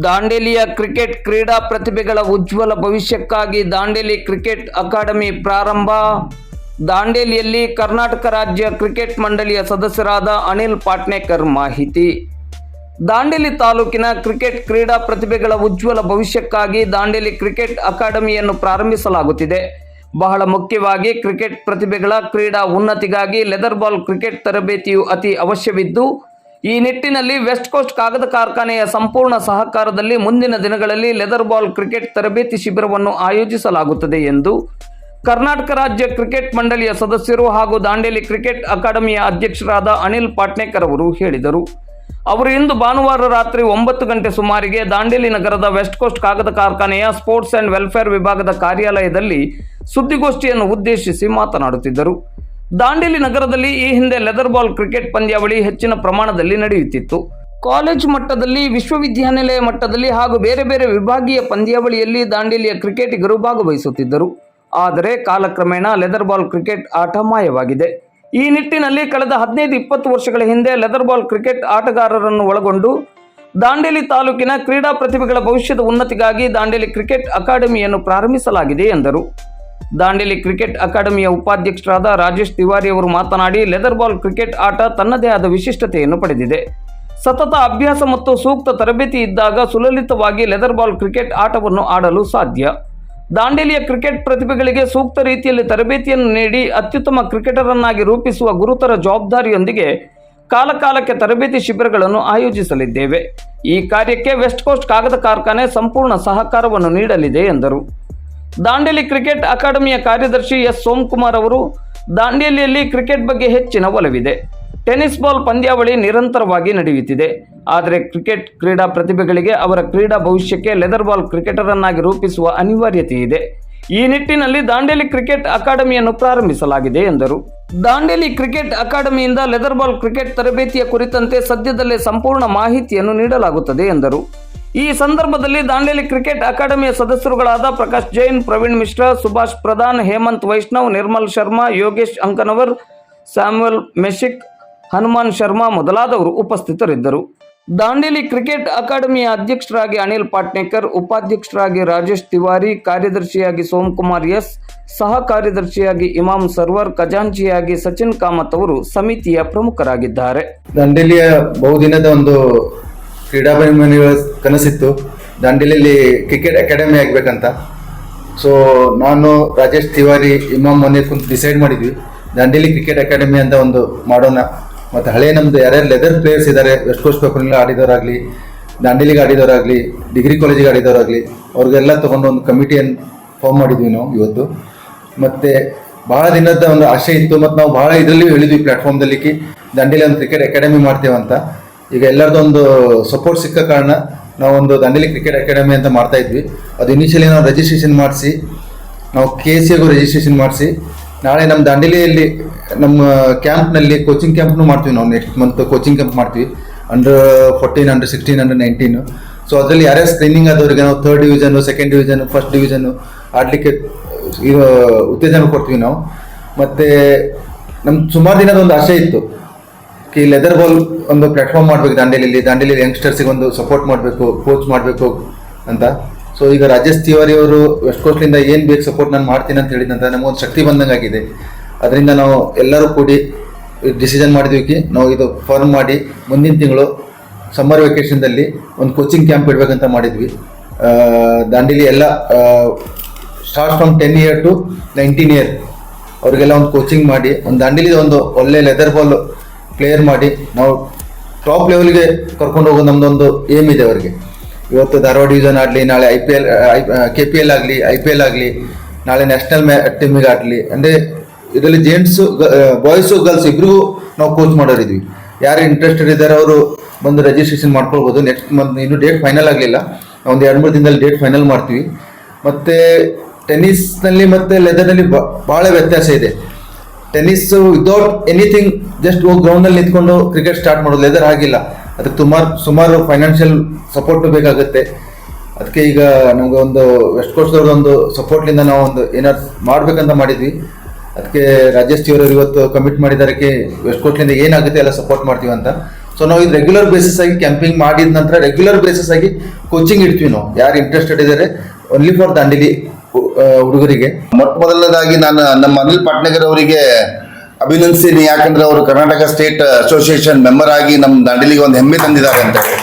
ದಾಂಡೇಲಿಯ cricket ಕ್ರೀಡಾ ಪ್ರತಿಭೆಗಳ ಉಜ್ವಲ ಭವಿಷ್ಯಕ್ಕಾಗಿ Dandeli cricket academy ಪ್ರಾರಂಭ. ದಾಂಡೇಲಿಯಲ್ಲಿ ಕರ್ನಾಟಕ ರಾಜ್ಯ ಕ್ರಿಕೆಟ್ ಮಂಡಳಿಯ ಸದಸ್ಯರಾದ ಅನಿಲ್ ಪಾಟ್ನೇಕರ್ ಮಾಹಿತಿ. ದಾಂಡೇಲಿ ತಾಲೂಕಿನ ಕ್ರಿಕೆಟ್ ಕ್ರೀಡಾ ಪ್ರತಿಭೆಗಳ ಉಜ್ವಲ ಭವಿಷ್ಯಕ್ಕಾಗಿ ದಾಂಡೇಲಿ ಕ್ರಿಕೆಟ್ ಅಕಾಡೆಮಿಯನ್ನು ಪ್ರಾರಂಭಿಸಲಾಗುತ್ತಿದೆ. ಬಹಳ ಮುಖ್ಯವಾಗಿ ಕ್ರಿಕೆಟ್ ಪ್ರತಿಭೆಗಳ ಕ್ರೀಡಾ ಉನ್ನತಿಗಾಗಿ ಲೆದರ್ ಬಾಲ್ ಕ್ರಿಕೆಟ್ ತರಬೇತಿಯು ಅತಿ ಅವಶ್ಯವಿದ್ದು ಈ ನಿಟ್ಟಿನಲ್ಲಿ ವೆಸ್ಟ್ ಕೋಸ್ಟ್ ಕಾಗದ ಕಾರ್ಖಾನೆಯ ಸಂಪೂರ್ಣ ಸಹಕಾರದಲ್ಲಿ ಮುಂದಿನ ದಿನಗಳಲ್ಲಿ ಲೆದರ್ ಬಾಲ್ ಕ್ರಿಕೆಟ್ ತರಬೇತಿ ಶಿಬಿರವನ್ನು ಆಯೋಜಿಸಲಾಗುತ್ತದೆ ಎಂದು ಕರ್ನಾಟಕ ರಾಜ್ಯ ಕ್ರಿಕೆಟ್ ಮಂಡಳಿಯ ಸದಸ್ಯರು ಹಾಗೂ ದಾಂಡೇಲಿ ಕ್ರಿಕೆಟ್ ಅಕಾಡೆಮಿಯ ಅಧ್ಯಕ್ಷರಾದ ಅನಿಲ್ ಪಾಟ್ನೇಕರ್ ಅವರು ಹೇಳಿದರು. ಅವರು ಇಂದು ಭಾನುವಾರ ರಾತ್ರಿ ಒಂಬತ್ತು ಗಂಟೆ ಸುಮಾರಿಗೆ ದಾಂಡೇಲಿ ನಗರದ ವೆಸ್ಟ್ ಕೋಸ್ಟ್ ಕಾಗದ ಕಾರ್ಖಾನೆಯ ಸ್ಪೋರ್ಟ್ಸ್ ಅಂಡ್ ವೆಲ್ಫೇರ್ ವಿಭಾಗದ ಕಾರ್ಯಾಲಯದಲ್ಲಿ ಸುದ್ದಿಗೋಷ್ಠಿಯನ್ನು ಉದ್ದೇಶಿಸಿ ಮಾತನಾಡುತ್ತಿದ್ದರು. ದಾಂಡೇಲಿ ನಗರದಲ್ಲಿ ಈ ಹಿಂದೆ ಲೆದರ್ ಬಾಲ್ ಕ್ರಿಕೆಟ್ ಪಂದ್ಯಾವಳಿ ಹೆಚ್ಚಿನ ಪ್ರಮಾಣದಲ್ಲಿ ನಡೆಯುತ್ತಿತ್ತು. ಕಾಲೇಜ್ ಮಟ್ಟದಲ್ಲಿ, ವಿಶ್ವವಿದ್ಯಾನಿಲಯ ಮಟ್ಟದಲ್ಲಿ ಹಾಗೂ ಬೇರೆ ಬೇರೆ ವಿಭಾಗೀಯ ಪಂದ್ಯಾವಳಿಯಲ್ಲಿ ದಾಂಡೇಲಿಯ ಕ್ರಿಕೆಟಿಗರು ಭಾಗವಹಿಸುತ್ತಿದ್ದರು. ಆದರೆ ಕಾಲಕ್ರಮೇಣ ಲೆದರ್ ಬಾಲ್ ಕ್ರಿಕೆಟ್ ಆಟ ಮಾಯವಾಗಿದೆ. ಈ ನಿಟ್ಟಿನಲ್ಲಿ ಕಳೆದ ಹದಿನೈದು ಇಪ್ಪತ್ತು ವರ್ಷಗಳ ಹಿಂದೆ ಲೆದರ್ ಬಾಲ್ ಕ್ರಿಕೆಟ್ ಆಟಗಾರರನ್ನು ಒಳಗೊಂಡು ದಾಂಡೇಲಿ ತಾಲೂಕಿನ ಕ್ರೀಡಾ ಪ್ರತಿಭೆಗಳ ಭವಿಷ್ಯದ ಉನ್ನತಿಗಾಗಿ ದಾಂಡೇಲಿ ಕ್ರಿಕೆಟ್ ಅಕಾಡೆಮಿಯನ್ನು ಪ್ರಾರಂಭಿಸಲಾಗಿದೆ ಎಂದರು. ದಾಂಡೇಲಿ ಕ್ರಿಕೆಟ್ ಅಕಾಡೆಮಿಯ ಉಪಾಧ್ಯಕ್ಷರಾದ ರಾಜೇಶ್ ತಿವಾರಿ ಅವರು ಮಾತನಾಡಿ, ಲೆದರ್ ಬಾಲ್ ಕ್ರಿಕೆಟ್ ಆಟ ತನ್ನದೇ ಆದ ವಿಶಿಷ್ಟತೆಯನ್ನು ಪಡೆದಿದೆ. ಸತತ ಅಭ್ಯಾಸ ಮತ್ತು ಸೂಕ್ತ ತರಬೇತಿ ಇದ್ದಾಗ ಸುಲಲಿತವಾಗಿ ಲೆದರ್ ಬಾಲ್ ಕ್ರಿಕೆಟ್ ಆಟವನ್ನು ಆಡಲು ಸಾಧ್ಯ. ದಾಂಡೇಲಿಯ ಕ್ರಿಕೆಟ್ ಪ್ರತಿಭೆಗಳಿಗೆ ಸೂಕ್ತ ರೀತಿಯಲ್ಲಿ ತರಬೇತಿಯನ್ನು ನೀಡಿ, ಅತ್ಯುತ್ತಮ ಕ್ರಿಕೆಟರನ್ನಾಗಿ ರೂಪಿಸುವ ಗುರುತರ ಜವಾಬ್ದಾರಿಯೊಂದಿಗೆ ಕಾಲಕಾಲಕ್ಕೆ ತರಬೇತಿ ಶಿಬಿರಗಳನ್ನು ಆಯೋಜಿಸಲಿದ್ದೇವೆ. ಈ ಕಾರ್ಯಕ್ಕೆ ವೆಸ್ಟ್ ಕೋಸ್ಟ್ ಕಾಗದ ಕಾರ್ಖಾನೆ ಸಂಪೂರ್ಣ ಸಹಕಾರವನ್ನು ನೀಡಲಿದೆ ಎಂದರು. ದಾಂಡೇಲಿ ಕ್ರಿಕೆಟ್ ಅಕಾಡೆಮಿಯ ಕಾರ್ಯದರ್ಶಿ ಎಸ್. ಸೋಮಕುಮಾರ್ ಅವರು ದಾಂಡೇಲಿಯಲ್ಲಿ ಕ್ರಿಕೆಟ್ ಬಗ್ಗೆ ಹೆಚ್ಚಿನ ಒಲವಿದೆ. ಟೆನಿಸ್ ಬಾಲ್ ಪಂದ್ಯಾವಳಿ ನಿರಂತರವಾಗಿ ನಡೆಯುತ್ತಿದೆ. ಆದರೆ ಕ್ರಿಕೆಟ್ ಕ್ರೀಡಾ ಪ್ರತಿಭೆಗಳಿಗೆ ಅವರ ಕ್ರೀಡಾ ಭವಿಷ್ಯಕ್ಕೆ ಲೆದರ್ ಬಾಲ್ ಕ್ರಿಕೆಟರನ್ನಾಗಿ ರೂಪಿಸುವ ಅನಿವಾರ್ಯತೆ ಇದೆ. ಈ ನಿಟ್ಟಿನಲ್ಲಿ ದಾಂಡೇಲಿ ಕ್ರಿಕೆಟ್ ಅಕಾಡೆಮಿಯನ್ನು ಪ್ರಾರಂಭಿಸಲಾಗಿದೆ ಎಂದರು. ದಾಂಡೇಲಿ ಕ್ರಿಕೆಟ್ ಅಕಾಡೆಮಿಯಿಂದ ಲೆದರ್ ಬಾಲ್ ಕ್ರಿಕೆಟ್ ತರಬೇತಿಯ ಕುರಿತಂತೆ ಸದ್ಯದಲ್ಲೇ ಸಂಪೂರ್ಣ ಮಾಹಿತಿಯನ್ನು ನೀಡಲಾಗುತ್ತದೆ ಎಂದರು. ಈ ಸಂದರ್ಭದಲ್ಲಿ ದಾಂಡೇಲಿ ಕ್ರಿಕೆಟ್ ಅಕಾಡೆಮಿಯ ಸದಸ್ಯರುಗಳಾದ ಪ್ರಕಾಶ್ ಜೈನ್, ಪ್ರವೀಣ್ ಮಿಶ್ರಾ, ಸುಭಾಷ್ ಪ್ರಧಾನ್, ಹೇಮಂತ್ ವೈಷ್ಣವ್, ನಿರ್ಮಲ್ ಶರ್ಮಾ, ಯೋಗೇಶ್ ಅಂಕನವರ್ ಸ್ಯಾಮ್ಯುಯಲ್ ಮೆಶಿಕ್, ಹನುಮಾನ್ ಶರ್ಮಾ ಮೊದಲಾದವರು ಉಪಸ್ಥಿತರಿದ್ದರು. ದಾಂಡೇಲಿ ಕ್ರಿಕೆಟ್ ಅಕಾಡೆಮಿಯ ಅಧ್ಯಕ್ಷರಾಗಿ ಅನಿಲ್ ಪಾಟ್ನೇಕರ್, ಉಪಾಧ್ಯಕ್ಷರಾಗಿ ರಾಜೇಶ್ ತಿವಾರಿ, ಕಾರ್ಯದರ್ಶಿಯಾಗಿ ಸೋಮಕುಮಾರ್ ಎಸ್, ಸಹ ಕಾರ್ಯದರ್ಶಿಯಾಗಿ ಇಮಾಮ್ ಸರ್ವರ್, ಖಜಾಂಚಿಯಾಗಿ ಸಚಿನ್ ಕಾಮತ್ ಅವರು ಸಮಿತಿಯ ಪ್ರಮುಖರಾಗಿದ್ದಾರೆ. ದಾಂಡೇಲಿಯ ಬಹುದಿನದ ಒಂದು ಕ್ರೀಡಾಭಿಮಾನಿಗಳ ಕನಸಿತ್ತು. ದಾಂಡೇಲಿಯಲ್ಲಿ ಕ್ರಿಕೆಟ್ ಅಕಾಡೆಮಿ ಆಗಬೇಕಂತ. ಸೊ ನಾನು ರಾಜೇಶ್ ತಿವಾರಿ, ಇಮಾಮ್ ಮೊನ್ನೆ ಕುಂತು ಡಿಸೈಡ್ ಮಾಡಿದ್ವಿ. ದಾಂಡೇಲಿ ಕ್ರಿಕೆಟ್ ಅಕಾಡೆಮಿ ಅಂತ ಒಂದು ಮಾಡೋಣ. ಮತ್ತು ಹಳೆ ನಮ್ಮದು ಯಾರ್ಯಾರು ಲೆದರ್ ಪ್ಲೇಯರ್ಸ್ ಇದ್ದಾರೆ ವೆಸ್ಟ್ ಕೋಸ್ಟ್ ಪೇಪರ್ನಲ್ಲಿ ಆಡಿದವರಾಗಲಿ, ದಾಂಡೇಲಿಗೆ ಆಡಿದವರಾಗಲಿ ಡಿಗ್ರಿ ಕಾಲೇಜಿಗೆ ಆಡಿದವರಾಗಲಿ, ಅವ್ರಿಗೆಲ್ಲ ತೊಗೊಂಡು ಒಂದು ಕಮಿಟಿಯನ್ನು ಫಾರ್ಮ್ ಮಾಡಿದ್ವಿ ನಾವು ಇವತ್ತು. ಮತ್ತು ಭಾಳ ದಿನದ ಒಂದು ಆಸೆ ಇತ್ತು. ಮತ್ತು ನಾವು ಭಾಳ ಇದರಲ್ಲಿ ಹೇಳಿದ್ವಿ ಪ್ಲಾಟ್ಫಾರ್ಮ್ದಲ್ಲಿ ಕಿ ದಾಂಡೇಲಿ ಒಂದು ಕ್ರಿಕೆಟ್ ಅಕಾಡೆಮಿ ಮಾಡ್ತೇವಂತ. ಈಗ ಎಲ್ಲರದ್ದು ಒಂದು ಸಪೋರ್ಟ್ ಸಿಕ್ಕ ಕಾರಣ ನಾವು ಒಂದು ದಾಂಡೇಲಿ ಕ್ರಿಕೆಟ್ ಅಕಾಡೆಮಿ ಅಂತ ಮಾಡ್ತಾ ಇದ್ವಿ. ಅದು ಇನಿಷಿಯಲಿ ನಾವು ರಿಜಿಸ್ಟ್ರೇಷನ್ ಮಾಡಿಸಿ, ನಾವು ಕೆ ಸಿಗೂ ರಿಜಿಸ್ಟ್ರೇಷನ್ ಮಾಡಿಸಿ, ನಾಳೆ ನಮ್ಮ ದಾಂಡೇಲಿಯಲ್ಲಿ ನಮ್ಮ ಕ್ಯಾಂಪ್ನಲ್ಲಿ ಕೋಚಿಂಗ್ ಕ್ಯಾಂಪ್ನು ಮಾಡ್ತೀವಿ ನಾವು ನೆಕ್ಸ್ಟ್ ಮಂತ್ ಕೋಚಿಂಗ್ ಕ್ಯಾಂಪ್ ಮಾಡ್ತೀವಿ. Under fourteen under sixteen under nineteen so ಅದರಲ್ಲಿ ಯಾರ್ಯಾರು ಸ್ಕ್ರೀನಿಂಗ್ ಆದವರಿಗೆ ನಾವು third division second division first division ಆಡಲಿಕ್ಕೆ ಉತ್ತೇಜನ ಕೊಡ್ತೀವಿ ನಾವು. ಮತ್ತು ನಮ್ಮ ಸುಮಾರು ದಿನದ ಒಂದು ಆಸೆ ಇತ್ತು. ಕಿ ಲೆದರ್ ಬಾಲ್ ಒಂದು ಪ್ಲಾಟ್ಫಾರ್ಮ್ ಮಾಡಬೇಕು ದಾಂಡೇಲಿ ದಾಂಡೇಲಿ ಯಂಗ್ಸ್ಟರ್ಸಿಗೆ ಒಂದು ಸಪೋರ್ಟ್ ಮಾಡಬೇಕು ಕೋಚ್ ಮಾಡಬೇಕು ಅಂತ. ಸೊ ಈಗ ರಾಜೇಶ್ ತಿವಾರಿ ಅವರು ವೆಸ್ಟ್ ಕೋಸ್ಟ್ಲಿಂದ ಏನು ಬೇಕು ಸಪೋರ್ಟ್ ನಾನು ಮಾಡ್ತೀನಿ ಅಂತ ಹೇಳಿದಂತ ನಮಗೊಂದು ಶಕ್ತಿ ಬಂದಂಗೆ ಆಗಿದೆ. ಅದರಿಂದ ನಾವು ಎಲ್ಲರೂ ಕೂಡಿ ಡಿಸಿಷನ್ ಮಾಡಿದ್ವಿ ನಾವು ಇದು ಫಾರ್ಮ್ ಮಾಡಿ ಮುಂದಿನ ತಿಂಗಳು ಸಮ್ಮರ್ ವೆಕೇಷನ್ದಲ್ಲಿ ಒಂದು ಕೋಚಿಂಗ್ ಕ್ಯಾಂಪ್ ಇಡಬೇಕಂತ ಮಾಡಿದ್ವಿ. ದಾಂಡೇಲಿ ಎಲ್ಲ start from ten year to nineteen year ಅವರಿಗೆಲ್ಲ ಒಂದು ಕೋಚಿಂಗ್ ಮಾಡಿ, ಒಂದು ದಾಂಡೇಲಿದ ಒಂದು ಒಳ್ಳೆ ಲೆದರ್ ಬಾಲ್ ಪ್ಲೇಯರ್ ಮಾಡಿ ನಾವು ಟಾಪ್ ಲೆವೆಲ್ಗೆ ಕರ್ಕೊಂಡು ಹೋಗೋ ನಮ್ಮದೊಂದು ಏಮ್ ಇದೆ ಅವರಿಗೆ. ಇವತ್ತು ಧಾರವಾಡ ಡಿವಿಷನ್ ಆಗಲಿ, ನಾಳೆ I P L K P L ಆಗಲಿ ಐ ಪಿ ಎಲ್ ಆಗಲಿ, ನಾಳೆ ನ್ಯಾಷನಲ್ ಮ್ಯಾ ಟೀಮಿಗೆ ಆಗಲಿ, ಅಂದರೆ ಇದರಲ್ಲಿ ಜೆಂಟ್ಸು ಬಾಯ್ಸು ಗರ್ಲ್ಸ್ ಇಬ್ಬರಿಗೂ ನಾವು ಕೋಚ್ ಮಾಡೋರಿದ್ವಿ ಯಾರು ಇಂಟ್ರೆಸ್ಟೆಡ್ ಇದ್ದಾರೆ ಅವರು ಬಂದು ರಿಜಿಸ್ಟ್ರೇಷನ್ ಮಾಡ್ಕೊಳ್ಬೋದು. ನೆಕ್ಸ್ಟ್ ಮಂತ್ ಇನ್ನೂ ಡೇಟ್ ಫೈನಲ್ ಆಗಲಿಲ್ಲ. ಒಂದು ಎರಡು, ಮೂರು ದಿನದಲ್ಲಿ ಡೇಟ್ ಫೈನಲ್ ಮಾಡ್ತೀವಿ. ಮತ್ತು ಟೆನ್ನಿಸ್ನಲ್ಲಿ ಮತ್ತು ಲೆದರ್ನಲ್ಲಿ ಭಾಳ ವ್ಯತ್ಯಾಸ ಇದೆ. ಟೆನ್ನಿಸ್ ವಿದೌಟ್ ಎನಿಥಿಂಗ್ ಜಸ್ಟ್ ಹೋಗಿ ಗ್ರೌಂಡಲ್ಲಿ ನಿಂತ್ಕೊಂಡು ಕ್ರಿಕೆಟ್ ಸ್ಟಾರ್ಟ್ ಮಾಡೋದು. ಲೆದರ್ ಆಗಿಲ್ಲ ಅದಕ್ಕೆ ಸುಮಾರು ಸುಮಾರು ಫೈನಾನ್ಷಿಯಲ್ ಸಪೋರ್ಟ್ ಬೇಕಾಗುತ್ತೆ. ಅದಕ್ಕೆ ಈಗ ನಮಗೆ ಒಂದು ವೆಸ್ಟ್ ಒಂದು ಸಪೋರ್ಟ್ಲಿಂದ ನಾವು ಒಂದು ಏನಾದ್ರು ಮಾಡ್ಬೇಕಂತ ಮಾಡಿದ್ವಿ. ಅದಕ್ಕೆ ರಾಜೇಶ್ ಅವರು ಇವತ್ತು ಕಮಿಟ್ ಮಾಡಿದ್ದಾರೆ ಕಿ ವೆಸ್ಟ್ ಕೋಸ್ಟ್ಲಿಂದ ಏನಾಗುತ್ತೆ ಎಲ್ಲ ಸಪೋರ್ಟ್ ಮಾಡ್ತೀವಿ ಅಂತ. ಸೊ ನಾವು ಇದು ರೆಗ್ಯುಲರ್ ಬೇಸಿಸ್ ಆಗಿ ಕ್ಯಾಂಪಿಂಗ್ ಮಾಡಿದ ನಂತರ ರೆಗ್ಯುಲರ್ ಬೇಸಿಸ್ ಆಗಿ ಕೋಚಿಂಗ್ ಇಡ್ತೀವಿ ನಾವು. ಯಾರು ಇಂಟ್ರೆಸ್ಟೆಡ್ ಇದ್ದಾರೆ ಓನ್ಲಿ ಫಾರ್ ದಾಂಡೇಲಿ ಹುಡುಗರಿಗೆ. ಮೊಟ್ಟ ಮೊದಲನೇದಾಗಿ ನಾನು ನಮ್ಮ ಅನಿಲ್ ಪಾಟ್ನಗರ್ ಅವರಿಗೆ ಅಭಿನಂದಿಸ್ತೀನಿ ಯಾಕಂದ್ರೆ ಅವರು ಕರ್ನಾಟಕ ಸ್ಟೇಟ್ ಅಸೋಸಿಯೇಷನ್ ಮೆಂಬರ್ ಆಗಿ ನಮ್ಮ ದಾಂಡೇಲಿಗೆ ಒಂದು ಹೆಮ್ಮೆ ತಂದಿದ್ದಾರೆ ಅಂತ ಹೇಳಿ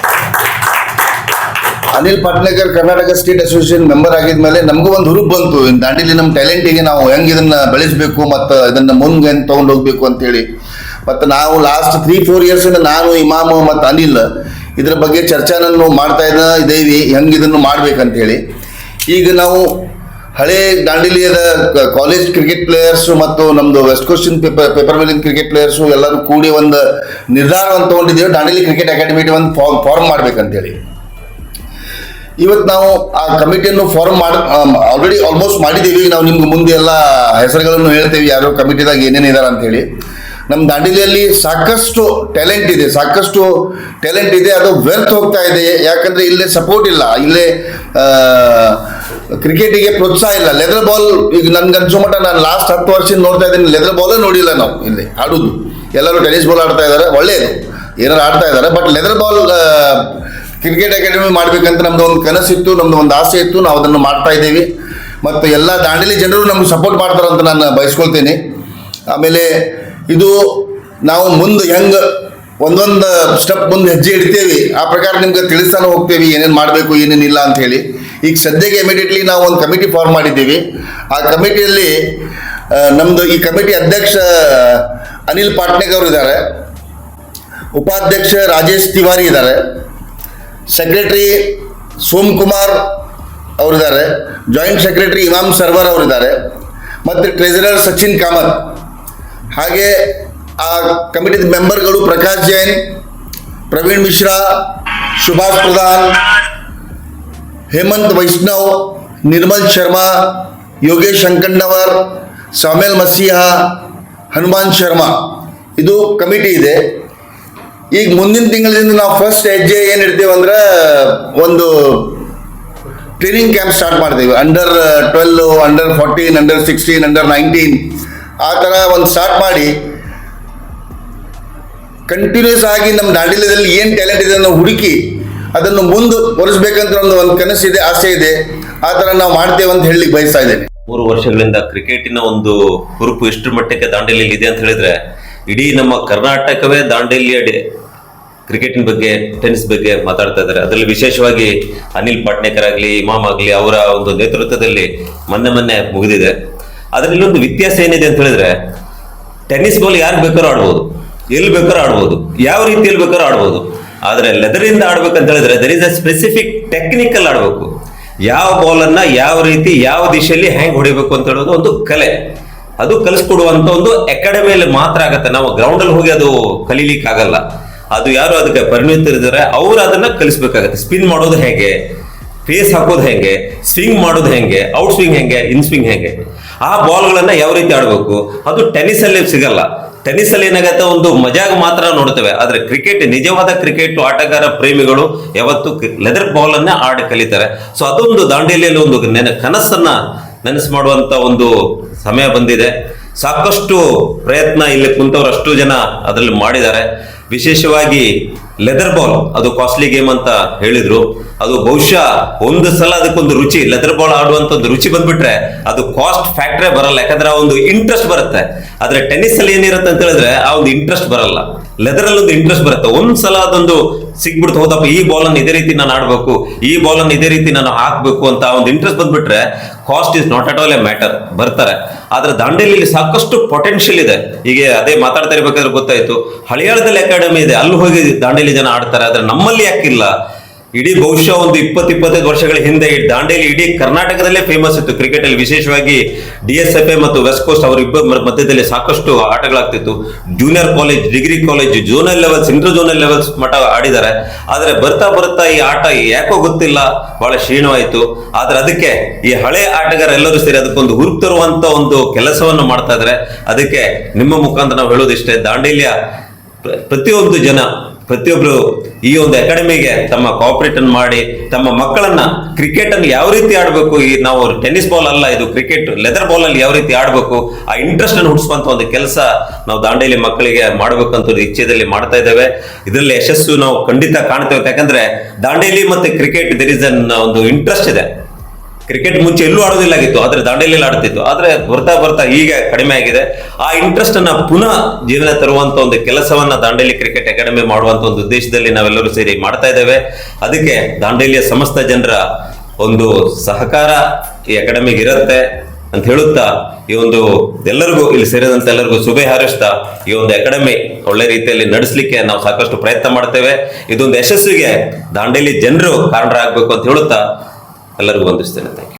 Anil Patnagar Karnataka state association member ಆಗಿದ್ಮೇಲೆ ನಮಗೂ ಒಂದು ಹುರುಪ್ ಬಂತು. ದಾಂಡಿಲಿ ನಮ್ಮ ಟ್ಯಾಲೆಂಟಿಗೆ ನಾವು ಹೆಂಗ್ ಇದನ್ನ ಬೆಳೆಸಬೇಕು ಮತ್ತು ಇದನ್ನ ಮುಂದೆ ತೊಗೊಂಡು ಹೋಗ್ಬೇಕು ಅಂತೇಳಿ. ಮತ್ತು ನಾವು ಲಾಸ್ಟ್ ತ್ರೀ ಫೋರ್ ಇಯರ್ಸ್ ನಾನು, ಇಮಾಮು ಮತ್ತು ಅನಿಲ್ ಇದ್ರ ಬಗ್ಗೆ ಚರ್ಚಾನನ್ನು ಮಾಡ್ತಾ ಇದ್ದ ಇದೇವಿ, ಹೆಂಗ್ ಇದನ್ನು ಮಾಡ್ಬೇಕಂತೇಳಿ. ಈಗ ನಾವು ಹಳೆ ದಾಂಡಿಲಿಯದ ಕಾಲೇಜ್ ಕ್ರಿಕೆಟ್ ಪ್ಲೇಯರ್ಸ್ ಮತ್ತು ನಮ್ದು ವೆಸ್ಟ್ ಕೋಸ್ಟಿನ್ ಪೇಪರ್ ಪೇಪರ್ ಕ್ರಿಕೆಟ್ ಪ್ಲೇಯರ್ಸ್ ಎಲ್ಲರೂ ಕೂಡಿ ಒಂದು ನಿರ್ಧಾರವನ್ನು ತಗೊಂಡಿದ್ದೇವೆ. ದಾಂಡಿಲಿ ಕ್ರಿಕೆಟ್ ಅಕಾಡೆಮಿ ಒಂದು ಫಾರ್ಮ್ ಫಾರ್ಮ್ ಮಾಡ್ಬೇಕಂತೇಳಿ. ಇವತ್ತು ನಾವು ಆ ಕಮಿಟಿಯನ್ನು ಫಾರ್ಮ್ ಮಾಡಿ ಆಲ್ರೆಡಿ ಆಲ್ಮೋಸ್ಟ್ ಮಾಡಿದ್ದೀವಿ. ನಾವು ನಿಮ್ಗೆ ಮುಂದೆ ಎಲ್ಲ ಹೆಸರುಗಳನ್ನು ಹೇಳ್ತೇವೆ. ಯಾರು ಕಮಿಟಿದಾಗ ಏನೇನು ಇದ್ದಾರೆ ಅಂತೇಳಿ. ನಮ್ಮ ದಾಂಡಿಲಿಯಲ್ಲಿ ಸಾಕಷ್ಟು ಟ್ಯಾಲೆಂಟ್ ಇದೆ. ಸಾಕಷ್ಟು ಟ್ಯಾಲೆಂಟ್ ಇದೆ. ಅದು ವ್ಯರ್ಥ ಹೋಗ್ತಾ ಇದೆ. ಯಾಕಂದರೆ ಇಲ್ಲೇ ಸಪೋರ್ಟ್ ಇಲ್ಲ. ಇಲ್ಲೇ ಕ್ರಿಕೆಟಿಗೆ ಪ್ರೋತ್ಸಾಹ ಇಲ್ಲ. ಲೆದರ್ ಬಾಲ್ ಈಗ ನನ್ಗೆ ಅನ್ಸೋ ಮಟ್ಟ ನಾನು ಲಾಸ್ಟ್ ಹತ್ತು ವರ್ಷದಿಂದ ನೋಡ್ತಾ ಇದ್ದೀನಿ. ಲೆದರ್ ಬಾಲೇ ನೋಡಿಲ್ಲ ನಾವು ಇಲ್ಲಿ, ಆಡೋದು. ಎಲ್ಲರೂ ಟೆನಿಸ್ ಬಾಲ್ ಆಡ್ತಾ ಇದ್ದಾರೆ ಒಳ್ಳೆಯದು ಏನಾರು ಆಡ್ತಾ ಇದ್ದಾರೆ but leather ball cricket academy ಮಾಡಬೇಕಂತ ನಮ್ದು ಒಂದು ಕನಸಿತ್ತು ನಮ್ದು ಒಂದು ಆಸೆ ಇತ್ತು. ನಾವು ಅದನ್ನು ಮಾಡ್ತಾ ಇದ್ದೀವಿ. ಮತ್ತು ಎಲ್ಲ ದಾಂಡೇಲಿ ಜನರು ನಮ್ಗೆ ಸಪೋರ್ಟ್ ಮಾಡ್ತಾರಂತ ನಾನು ಬಯಸ್ಕೊಳ್ತೀನಿ. ಆಮೇಲೆ ಇದು ನಾವು ಮುಂದೆ ಹೆಂಗ್ ಒಂದೊಂದು ಸ್ಟೆಪ್ ಮುಂದೆ ಹೆಜ್ಜೆ ಇಡ್ತೇವೆ, ಆ ಪ್ರಕಾರ ನಿಮ್ಗೆ ತಿಳಿಸ್ತಾನೆ ಹೋಗ್ತೇವೆ, ಏನೇನು ಮಾಡಬೇಕು, ಏನೇನಿಲ್ಲ ಅಂತ ಹೇಳಿ. ಈಗ ಸದ್ಯಕ್ಕೆ ಇಮಿಡಿಯೇಟ್ಲಿ ನಾವು ಒಂದು ಕಮಿಟಿ ಫಾರ್ಮ್ ಮಾಡಿದ್ದೀವಿ. ಆ ಕಮಿಟಿಯಲ್ಲಿ ನಮ್ಮದು ಈ ಕಮಿಟಿ ಅಧ್ಯಕ್ಷ, ಅನಿಲ್ ಪಾಟ್ನೇಕ್ ಅವರು ಇದ್ದಾರೆ. ಉಪಾಧ್ಯಕ್ಷ ರಾಜೇಶ್ ತಿವಾರಿ ಇದ್ದಾರೆ. ಸೆಕ್ರೆಟರಿ ಸೋಮ್ಕುಮಾರ್ ಅವರಿದ್ದಾರೆ ಜಾಯಿಂಟ್ ಸೆಕ್ರೆಟರಿ ಇಮಾಮ್ ಸರ್ವರ್ ಅವರಿದ್ದಾರೆ ಮತ್ತು ಟ್ರೆಜರರ್ ಸಚಿನ್ ಕಾಮತ್. ಹಾಗೆ ಆ ಕಮಿಟಿದ ಮೆಂಬರ್ಗಳು ಪ್ರಕಾಶ್ ಜೈನ್, ಪ್ರವೀಣ್ ಮಿಶ್ರಾ, ಸುಭಾಷ್ ಪ್ರಧಾನ್ ಹೇಮಂತ್ ವೈಷ್ಣವ್, ನಿರ್ಮಲ್ ಶರ್ಮಾ, ಯೋಗೇಶ್ ಅಂಕಣ್ಣವರ್ ಸಾಮೇಲ್ ಮಸಿಹಾ, ಹನುಮಾನ್ ಶರ್ಮಾ. ಇದು ಕಮಿಟಿ ಇದೆ. ಈಗ ಮುಂದಿನ ತಿಂಗಳಿಂದ ನಾವು ಫಸ್ಟ್ ಹೆಜ್ಜೆ ಏನು ಇಡ್ತೀವಿ ಅಂದ್ರೆ, ಒಂದು ಟ್ರೈನಿಂಗ್ ಕ್ಯಾಂಪ್ ಸ್ಟಾರ್ಟ್ ಮಾಡ್ತೀವಿ. Under twelve under fourteen under sixteen under nineteen ಆ ಥರ ಒಂದು ಸ್ಟಾರ್ಟ್ ಮಾಡಿ ಕಂಟಿನ್ಯೂಸ್ ಆಗಿ ನಮ್ಮ ದಾಂಡೇಲಿಯಲ್ಲಿ ಏನು ಟ್ಯಾಲೆಂಟ್ ಇದೆ ಅನ್ನೋ ಹುಡುಕಿ ಅದನ್ನು ಮುಂದೆ ಒರೆಸ್ಬೇಕಂತ ಒಂದು ಒಂದು ಕನಸಿದೆ ಆಸೆ ಇದೆ. ಆ ಥರ ನಾವು ಮಾಡ್ತೇವೆ ಅಂತ ಹೇಳಿ ಬಯಸ್ತಾ ಇದ್ದೇನೆ. ಮೂರು ವರ್ಷಗಳಿಂದ ಕ್ರಿಕೆಟಿನ ಒಂದು ಹುರುಪು ಎಷ್ಟು ಮಟ್ಟಕ್ಕೆ ದಾಂಡೇಲಿಯಲ್ಲಿ ಇದೆ ಅಂತ ಹೇಳಿದ್ರೆ, ಇಡೀ ನಮ್ಮ ಕರ್ನಾಟಕವೇ ದಾಂಡೇಲಿಯ ಕ್ರಿಕೆಟಿನ ಬಗ್ಗೆ ಟೆನ್ನಿಸ್ ಬಗ್ಗೆ ಮಾತಾಡ್ತಾ ಇದ್ದಾರೆ. ಅದರಲ್ಲಿ ವಿಶೇಷವಾಗಿ ಅನಿಲ್ ಪಾಟ್ನೇಕರ್ ಆಗಲಿ, ಇಮಾಮ್ ಆಗಲಿ, ಅವರ ಒಂದು ನೇತೃತ್ವದಲ್ಲಿ ಮೊನ್ನೆ ಮೊನ್ನೆ ಮುಗಿದಿದೆ. ಅದರಲ್ಲಿ ಒಂದು ವ್ಯತ್ಯಾಸ ಏನಿದೆ ಅಂತ ಹೇಳಿದ್ರೆ ಟೆನ್ನಿಸ್ ಬಾಲ್ ಯಾರು ಬೇಕಾದ್ರೂ ಆಡ್ಬೋದು, ಎಲ್ಲಿ ಬೇಕಾದ್ರೂ ಆಡ್ಬೋದು, ಯಾವ ರೀತಿಯಲ್ಲಿ ಬೇಕಾದ್ರೂ ಆಡ್ಬೋದು. ಆದರೆ ಲೆದರಿಂದ ಆಡ್ಬೇಕಂತ ಹೇಳಿದ್ರೆ there is a specific technical ಆಡಬೇಕು. ಯಾವ ಬಾಲನ್ನು ಯಾವ ರೀತಿ, ಯಾವ ದಿಶೆಯಲ್ಲಿ ಹೆಂಗೆ ಹೊಡಿಬೇಕು ಅಂತ ಹೇಳೋದು ಒಂದು ಕಲೆ. ಅದು ಕಲಿಸ್ಕೊಡುವಂತ ಒಂದು ಅಕಾಡೆಮಿಯಲ್ಲಿ ಮಾತ್ರ ಆಗತ್ತೆ. ನಾವು ಗ್ರೌಂಡ್ ಅಲ್ಲಿ ಹೋಗಿ ಅದು ಕಲೀಲಿಕ್ಕೆ ಆಗಲ್ಲ ಅದು ಯಾರು ಅದಕ್ಕೆ ಪರಿಣಿತರಿದ್ದಾರೆ ಅವ್ರು ಅದನ್ನ ಕಲಿಸ್ಬೇಕಾಗತ್ತೆ. ಸ್ಪಿನ್ ಮಾಡೋದು ಹೇಗೆ? ಫೇಸ್ ಹಾಕೋದು ಹೆಂಗೆ? ಸ್ವಿಂಗ್ ಮಾಡೋದು ಹೆಂಗೆ? ಔಟ್ ಸ್ವಿಂಗ್ ಹೆಂಗೆ? ಇನ್ ಸ್ವಿಂಗ್ ಹೆಂಗೆ? ಆ ಬಾಲ್ಗಳನ್ನ ಯಾವ ರೀತಿ ಆಡಬೇಕು? ಅದು ಟೆನ್ನಿಸ್ ಅಲ್ಲಿ ಸಿಗಲ್ಲ. ಟೆನ್ನಿಸ್ ಅಲ್ಲಿ ಏನಾಗತ್ತೆ, ಒಂದು ಮಜಾಗ ಮಾತ್ರ ನೋಡ್ತೇವೆ. ಆದ್ರೆ ಕ್ರಿಕೆಟ್, ನಿಜವಾದ ಕ್ರಿಕೆಟ್ ಆಟಗಾರ ಪ್ರೇಮಿಗಳು ಯಾವತ್ತು ಲೆದರ್ ಬಾಲ್ ಅನ್ನ ಆಡಿ ಕಲಿತಾರೆ. ಸೊ ಅದೊಂದು ದಾಂಡೇಲಿಯಲ್ಲಿ ಒಂದು ನೆನ, ಕನಸನ್ನ ನೆನಸು ಮಾಡುವಂತ ಒಂದು ಸಮಯ ಬಂದಿದೆ. ಸಾಕಷ್ಟು ಪ್ರಯತ್ನ ಇಲ್ಲಿ ಕುಂತವ್ರು ಅಷ್ಟು ಜನ ಅದರಲ್ಲಿ ಮಾಡಿದ್ದಾರೆ. ವಿಶೇಷವಾಗಿ ಲೆದರ್ ಬಾಲ್ ಅದು ಕಾಸ್ಟ್ಲಿ ಗೇಮ್ ಅಂತ ಹೇಳಿದ್ರು. ಅದು ಬಹುಶಃ ಒಂದು ಸಲ ಅದಕ್ಕೊಂದು ರುಚಿ ಲೆದರ್ ಬಾಲ್ ಆಡುವಂತ ಒಂದು ರುಚಿ ಬಂದ್ಬಿಟ್ರೆ ಅದು ಕಾಸ್ಟ್ ಫ್ಯಾಕ್ಟ್ರೇ ಬರಲ್ಲ. ಯಾಕಂದ್ರೆ ಆ ಒಂದು ಇಂಟ್ರೆಸ್ಟ್ ಬರುತ್ತೆ. ಆದ್ರೆ ಟೆನ್ನಿಸ್ ಅಲ್ಲಿ ಏನಿರುತ್ತೆ ಅಂತ ಹೇಳಿದ್ರೆ ಆ ಒಂದು ಇಂಟ್ರೆಸ್ಟ್ ಬರಲ್ಲ. ಲೆದರ್ ಅಲ್ಲಿ ಒಂದು ಇಂಟ್ರೆಸ್ಟ್ ಬರುತ್ತೆ. ಒಂದ್ ಸಲ ಅದೊಂದು ಸಿಕ್ಬಿಡ್ತು ಹೋದಪ್ಪ, ಈ ಬಾಲ್ ಅನ್ನು ಇದೇ ರೀತಿ ನಾನು ಆಡ್ಬೇಕು, ಈ ಬಾಲ್ ಅನ್ನು ಇದೇ ರೀತಿ ನಾನು ಹಾಕ್ಬೇಕು ಅಂತ ಒಂದು ಇಂಟ್ರೆಸ್ಟ್ ಬಂದ್ಬಿಟ್ರೆ cost is not at all a matter ಬರ್ತಾರೆ. ಆದ್ರೆ ದಾಂಡೇಲಿಯಲ್ಲಿ ಸಾಕಷ್ಟು ಪೊಟೆನ್ಷಿಯಲ್ ಇದೆ. ಹೀಗೆ ಅದೇ ಮಾತಾಡ್ತಾ ಇರ್ಬೇಕಾದ್ರೆ ಗೊತ್ತಾಯ್ತು. ಹಳಿಯಾಳದಲ್ಲಿ ಅಕಾಡೆಮಿ ಇದೆ. ಅಲ್ಲಿ ಹೋಗಿ ದಾಂಡೇಲಿ ಜನ ಆಡ್ತಾರೆ. ಆದ್ರೆ ನಮ್ಮಲ್ಲಿ ಯಾಕಿಲ್ಲ? ಇಡೀ ಬಹುಶಃ ಒಂದು ಇಪ್ಪತ್ತು, ಇಪ್ಪತ್ತೈದು ವರ್ಷಗಳ ಹಿಂದೆ ಈ ದಾಂಡೇಲಿ ಇಡೀ ಕರ್ನಾಟಕದಲ್ಲೇ ಫೇಮಸ್ ಇತ್ತು. ಕ್ರಿಕೆಟ್ ಅಲ್ಲಿ ವಿಶೇಷವಾಗಿ ಡಿ ಎಸ್ ಎಫ್ ಎ ಮತ್ತು ವೆಸ್ಟ್ ಕೋಸ್ಟ್ ಅವರ ಇಬ್ಬರ ಮಧ್ಯದಲ್ಲಿ ಸಾಕಷ್ಟು ಆಟಗಳಾಗ್ತಿತ್ತು. Junior college degree college zonal levels inter zonal levels ಮಟ್ಟ ಆಡಿದ್ದಾರೆ. ಆದರೆ ಬರ್ತಾ ಬರ್ತಾ ಈ ಆಟ ಯಾಕೋ ಗೊತ್ತಿಲ್ಲ. ಬಹಳ ಕ್ಷೀಣವಾಯಿತು ಆದ್ರೆ ಅದಕ್ಕೆ ಈ ಹಳೆ ಆಟಗಾರ ಎಲ್ಲರೂ ಸೇರಿ ಅದಕ್ಕೊಂದು ಹುರುಪ್ ತರುವಂತ ಒಂದು ಕೆಲಸವನ್ನು ಮಾಡ್ತಾ ಇದ್ದಾರೆ ಅದಕ್ಕೆ ನಿಮ್ಮ ಮುಖಾಂತರ ನಾವು ಹೇಳೋದಿಷ್ಟೇ, ದಾಂಡೇಲಿಯ ಪ್ರ- ಪ್ರತಿಯೊಂದು ಜನ, ಪ್ರತಿಯೊಬ್ರು ಈ ಒಂದು ಅಕಾಡೆಮಿಗೆ ತಮ್ಮ ಕೋಆಪರೇಟ್ ಮಾಡಿ, ತಮ್ಮ ಮಕ್ಕಳನ್ನ ಕ್ರಿಕೆಟ್ ಅನ್ನು ಯಾವ ರೀತಿ ಆಡಬೇಕು? ಈ ನಾವು ಟೆನ್ನಿಸ್ ಬಾಲ್ ಅಲ್ಲ, ಇದು ಕ್ರಿಕೆಟ್ ಲೆದರ್ ಬಾಲ್ ಅಲ್ಲಿ ಯಾವ ರೀತಿ ಆಡಬೇಕು? ಆ ಇಂಟ್ರೆಸ್ಟ್ ಅನ್ನು ಹುಟ್ಟಿಸುವಂತ ಒಂದು ಕೆಲಸ ನಾವು ದಾಂಡೇಲಿ ಮಕ್ಕಳಿಗೆ ಮಾಡಬೇಕಂತ ಇಚ್ಛೆದಲ್ಲಿ ಮಾಡ್ತಾ ಇದ್ದೇವೆ. ಇದರಲ್ಲಿ ಯಶಸ್ಸು ನಾವು ಖಂಡಿತ ಕಾಣ್ತೇವೆ. ಯಾಕಂದ್ರೆ ದಾಂಡೇಲಿ ಮತ್ತೆ ಕ್ರಿಕೆಟ್ ದರ್ ಇಸ್ ಅನ್ ಒಂದು ಇಂಟ್ರೆಸ್ಟ್ ಇದೆ. ಕ್ರಿಕೆಟ್ ಮುಂಚೆ ಎಲ್ಲೂ ಆಡೋದಿಲ್ಲಾಗಿತ್ತು ಆದ್ರೆ ದಾಂಡೇಲಿ ಆಡ್ತಿತ್ತು. ಆದ್ರೆ ಬರ್ತಾ ಬರ್ತಾ ಈಗ ಕಡಿಮೆ ಆಗಿದೆ. ಆ ಇಂಟ್ರೆಸ್ಟ್ ಅನ್ನ ಪುನಃ ಜೀವನ ತರುವಂತ ಒಂದು ಕೆಲಸವನ್ನ ದಾಂಡೇಲಿ ಕ್ರಿಕೆಟ್ ಅಕಾಡೆಮಿ ಮಾಡುವಂತ ಒಂದು ಉದ್ದೇಶದಲ್ಲಿ ನಾವೆಲ್ಲರೂ ಸೇರಿ ಮಾಡ್ತಾ ಇದ್ದೇವೆ. ಅದಕ್ಕೆ ದಾಂಡೇಲಿಯ ಸಮಸ್ತ ಜನರ ಒಂದು ಸಹಕಾರ ಈ ಅಕಾಡೆಮಿಗೆ ಇರುತ್ತೆ ಅಂತ ಹೇಳುತ್ತಾ, ಈ ಒಂದು ಎಲ್ಲರಿಗೂ, ಇಲ್ಲಿ ಸೇರಿದಂತ ಎಲ್ಲರಿಗೂ ಶುಭೆ ಹಾರೈಸ್ತಾ, ಈ ಒಂದು ಅಕಾಡೆಮಿ ಒಳ್ಳೆ ರೀತಿಯಲ್ಲಿ ನಡೆಸಲಿಕ್ಕೆ ನಾವು ಸಾಕಷ್ಟು ಪ್ರಯತ್ನ ಮಾಡ್ತೇವೆ. ಇದೊಂದು ಯಶಸ್ಸಿಗೆ ದಾಂಡೇಲಿ ಜನರು ಕಾರಣರಾಗಬೇಕು ಅಂತ ಹೇಳುತ್ತಾ ಎಲ್ಲರಿಗೂ ವಂದಿಸ್ತೇನೆ ಥ್ಯಾಂಕ್ ಯು